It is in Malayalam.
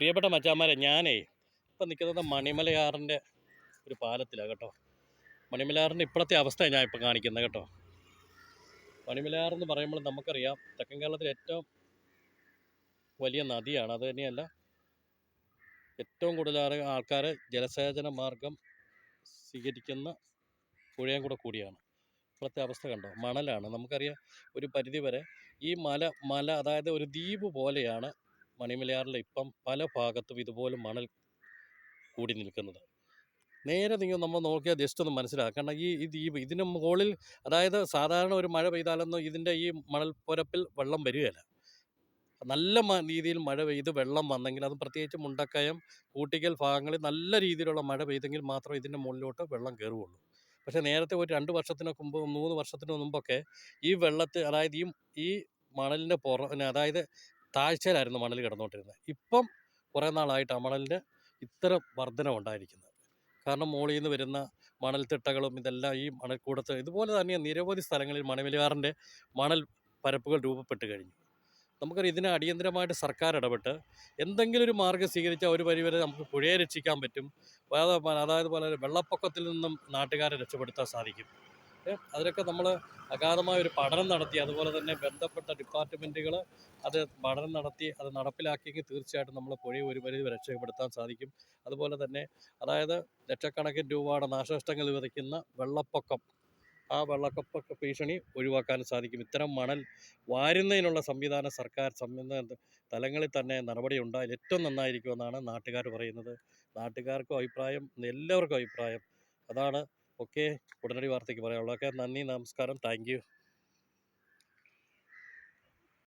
പ്രിയപ്പെട്ട മച്ചാമാരെ ഞാനേ ഇപ്പം നിൽക്കുന്നത് മണിമലയാറിന്റെ ഒരു പാലത്തിലാണ് കേട്ടോ. മണിമലയാറിന്റെ ഇപ്പോഴത്തെ അവസ്ഥയാണ് ഞാൻ ഇപ്പം കാണിക്കുന്നത് കേട്ടോ. മണിമലയാർ എന്ന് പറയുമ്പോൾ നമുക്കറിയാം തെക്കൻ കേരളത്തിലെ ഏറ്റവും വലിയ നദിയാണ്. അത് തന്നെയല്ല ഏറ്റവും കൂടുതൽ ആൾക്കാർ ജലസേചന മാർഗം സ്വീകരിക്കുന്ന പുഴയും കൂടെ കൂടിയാണ്. ഇപ്പോഴത്തെ അവസ്ഥ കണ്ടോ? മണലാണ്. നമുക്കറിയാം ഒരു പരിധി വരെ ഈ മല മല അതായത് ഒരു ദ്വീപ് പോലെയാണ് മണിമലയാറിൽ ഇപ്പം പല ഭാഗത്തും ഇതുപോലെ മണൽ കൂടി നിൽക്കുന്നത്. നേരെ നിങ്ങൾ നമ്മൾ നോക്കിയാൽ ജസ്റ്റ് ഒന്ന് മനസ്സിലാക്കണം ഈ ഈ ദ്വീപ് ഇതിന് മുകളിൽ അതായത് സാധാരണ ഒരു മഴ പെയ്താലൊന്നും ഇതിന്റെ ഈ മണൽപ്പുരപ്പിൽ വെള്ളം വരികയില്ല. നല്ല രീതിയിൽ മഴ പെയ്ത് വെള്ളം വന്നെങ്കിൽ അത് പ്രത്യേകിച്ച് മുണ്ടക്കയം കൂട്ടിക്കൽ ഭാഗങ്ങളിൽ നല്ല രീതിയിലുള്ള മഴ പെയ്തെങ്കിൽ മാത്രമേ ഇതിന്റെ മുകളിലോട്ട് വെള്ളം കയറുകയുള്ളൂ. പക്ഷേ നേരത്തെ ഒരു രണ്ട് വർഷത്തിനൊക്കെ മുമ്പ് മൂന്ന് വർഷത്തിന് മുമ്പൊക്കെ ഈ വെള്ളത്തിൽ അതായത് ഈ ഈ മണലിന്റെ പുറ അതായത് താഴ്ചയിലായിരുന്നു മണൽ കിടന്നുകൊണ്ടിരുന്നത്. ഇപ്പം കുറേ നാളായിട്ട് ആ ഇത്ര വർധനമുണ്ടായിരിക്കുന്നത് കാരണം മുകളിൽ നിന്ന് വരുന്ന മണൽത്തിട്ടകളും ഇതെല്ലാം ഈ മണൽക്കൂടത്ത് ഇതുപോലെ തന്നെ നിരവധി സ്ഥലങ്ങളിൽ മണമലിയാറിന്റെ മണൽ പരപ്പുകൾ രൂപപ്പെട്ട് കഴിഞ്ഞു. നമുക്കറിയാം ഇതിന് അടിയന്തരമായിട്ട് സർക്കാർ ഇടപെട്ട് എന്തെങ്കിലും ഒരു മാർഗം സ്വീകരിച്ചാൽ ഒരു പരിവരെ നമുക്ക് പുഴയെ രക്ഷിക്കാൻ പറ്റും. അതായത് പോലെ വെള്ളപ്പൊക്കത്തിൽ നിന്നും നാട്ടുകാരെ രക്ഷപ്പെടുത്താൻ സാധിക്കും. അതിനൊക്കെ നമ്മൾ അഗാധമായ ഒരു പഠനം നടത്തി അതുപോലെ തന്നെ ബന്ധപ്പെട്ട ഡിപ്പാർട്ട്മെന്റുകൾ അത് പഠനം നടത്തി അത് നടപ്പിലാക്കിയെങ്കിൽ തീർച്ചയായിട്ടും നമ്മൾ പുഴയെ ഒരു പരിധി രക്ഷപ്പെടുത്താൻ സാധിക്കും. അതുപോലെ തന്നെ അതായത് ലക്ഷക്കണക്കിന് രൂപയുടെ നാശനഷ്ടങ്ങൾ വിതയ്ക്കുന്ന വെള്ളപ്പൊക്കം ആ വെള്ളപ്പൊക്ക ഭീഷണി ഒഴിവാക്കാൻ സാധിക്കും. ഇത്തരം മണൽ വാരുന്നതിനുള്ള സംവിധാനം സർക്കാർ സംവിധാന തലങ്ങളിൽ തന്നെ നടപടി ഉണ്ടായാൽ ഏറ്റവും നന്നായിരിക്കുമെന്നാണ് നാട്ടുകാർ പറയുന്നത്. നാട്ടുകാർക്കും അഭിപ്രായം എല്ലാവർക്കും അഭിപ്രായം. അതാണ് ഓക്കെ. ഉടനടി വാർത്തയ്ക്ക് പറയാനുള്ളതൊക്കെ നന്ദി നമസ്കാരം. താങ്ക്